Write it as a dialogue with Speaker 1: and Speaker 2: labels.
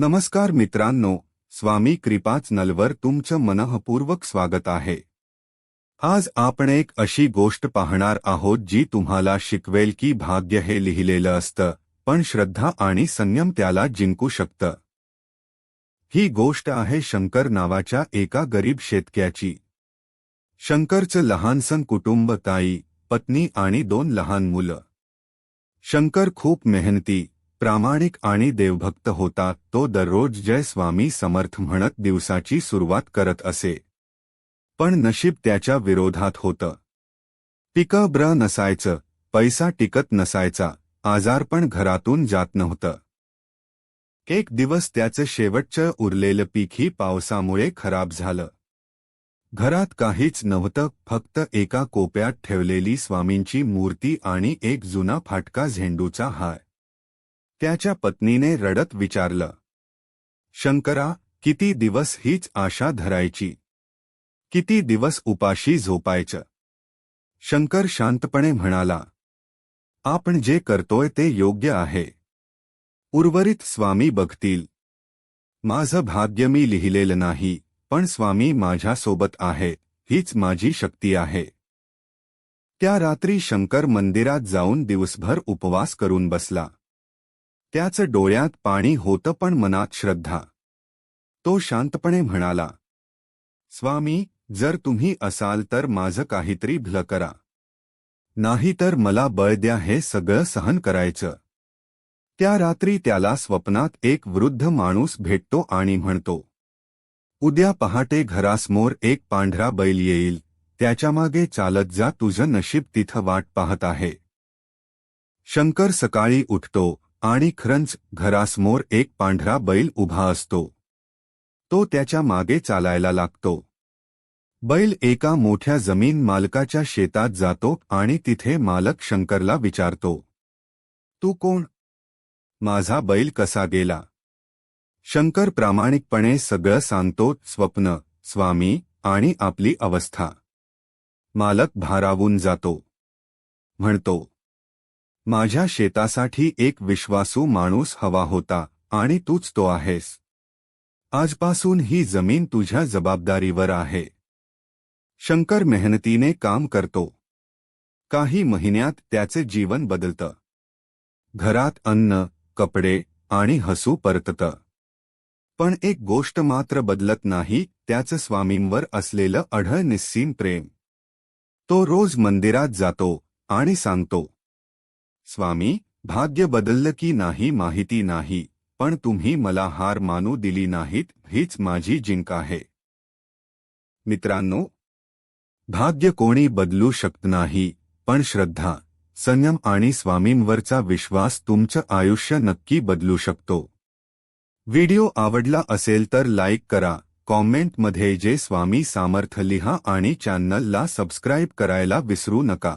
Speaker 1: नमस्कार मित्रांनो स्वामी कृपाच नलवर तुमचं मनःपूर्वक स्वागत आहे. आज आपण एक अशी गोष्ट पाहणार आहोत जी तुम्हाला शिकवेल की भाग्य हे लिहिलेलं असतं पण श्रद्धा आणि संयम त्याला जिंकू शकतं. ही गोष्ट आहे शंकर नावाच्या एका गरीब शेतक्याची. शंकरचं लहानसन कुटुंब ताई पत्नी आणि दोन लहान मुलं. शंकर खूप मेहनती प्रामाणिक आणि देवभक्त होता तो दररोज जय स्वामी समर्थ म्हणत दिवसाची सुरुवात करत असे. पण नशीब त्याच्या विरोधात होतं. पिकं ब्र नसायचं पैसा टिकत नसायचा आजार पण घरातून जात नव्हतं. एक दिवस त्याचं शेवटचं उरलेलं पीकही पावसामुळे खराब झालं. घरात काहीच नव्हतं फक्त एका कोप्यात ठेवलेली स्वामींची मूर्ती आणि एक जुना फाटका झेंडूचा हार. त्याच्या पत्नीने रडत विचारलं शंकरा किती दिवस हीच आशा धरायची? किती दिवस उपाशी झोपायचं? शंकर शांतपणे म्हणाला आपण जे करतोय ते योग्य आहे. उर्वरित स्वामी बघतील. माझं भाग्य मी लिहिलेलं नाही पण स्वामी माझ्यासोबत आहे हीच माझी शक्ती आहे. त्या रात्री शंकर मंदिरात जाऊन दिवसभर उपवास करून बसला. त्याचं डोळ्यात पाणी होतं पण मनात श्रद्धा. तो शांतपणे म्हणाला स्वामी जर तुम्ही असाल तर माझं काहीतरी भलं करा. नाहीतर मला बळ द्या हे सगळं सहन करायचं. त्या रात्री त्याला स्वप्नात एक वृद्ध माणूस भेटतो आणि म्हणतो उद्या पहाटे घरासमोर एक पांढरा बैल येईल. त्याच्यामागे चालत जा तुझं नशीब तिथं वाट पाहत आहे. शंकर सकाळी उठतो आणि खरंच घरासमोर एक पांढरा बैल उभा असतो. तो त्याच्यामागे चालायला लागतो. बैल एका मोठ्या जमीन मालकाच्या शेतात जातो आणि तिथे मालक शंकरला विचारतो तू कोण? माझा बैल कसा गेला? शंकर प्रामाणिकपणे सगळं सांगतो स्वप्न स्वामी आणि आपली अवस्था. मालक भारावून जातो. म्हणतो माझ्या शेतासाठी एक विश्वासू माणूस हवा होता आणि तूच तो आहेस. आजपासून ही जमीन तुझ्या जबाबदारीवर आहे. शंकर मेहनतीने काम करतो. काही महिन्यात त्याचे जीवन बदलतं. घरात अन्न कपडे आणि हसू परततं. पण एक गोष्ट मात्र बदलत नाही त्याचं स्वामींवर असलेलं अढळ निस्सीम प्रेम. तो रोज मंदिरात जातो आणि सांगतो स्वामी भाग्य बदललं की नाही माहिती नाही पण तुम्ही मला हार मानू दिली नाहीत हीच माझी जिंक आहे. मित्रांनो भाग्य कोणी बदलू शकत नाही पण श्रद्धा संयम आणि स्वामींवरचा विश्वास तुमचं आयुष्य नक्की बदलू शकतो. व्हिडिओ आवडला असेल तर लाईक करा कॉमेंटमध्ये जे स्वामी सामर्थ लिहा आणि चॅनलला सबस्क्राईब करायला विसरू नका.